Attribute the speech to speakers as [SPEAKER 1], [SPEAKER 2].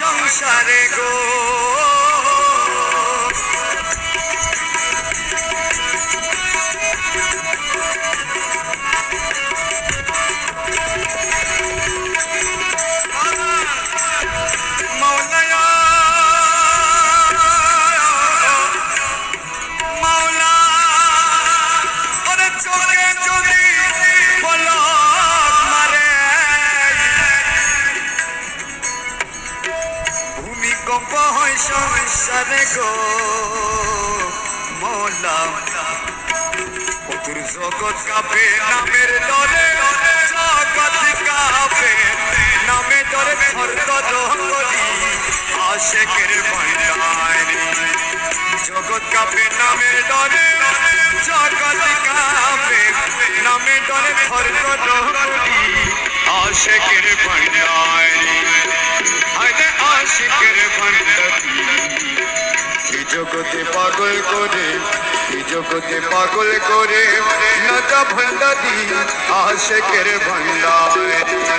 [SPEAKER 1] সংসারে গো। জানে গো। মোলা অতুর জগৎ কাপে, নামের দলে জগৎ কাপে। নামে দরে খর্দ দহলি আশেকের ভান্ডারি জগৎ কাপে, নামের দলে জগৎ কাপে। নামে দরে খর্দ দহলি আশেকের ভান্ডারি এই জগতে পাগল করে এই জগতে পাগল করে নাচা ভান্ডারি আশেকের ভান্ডার।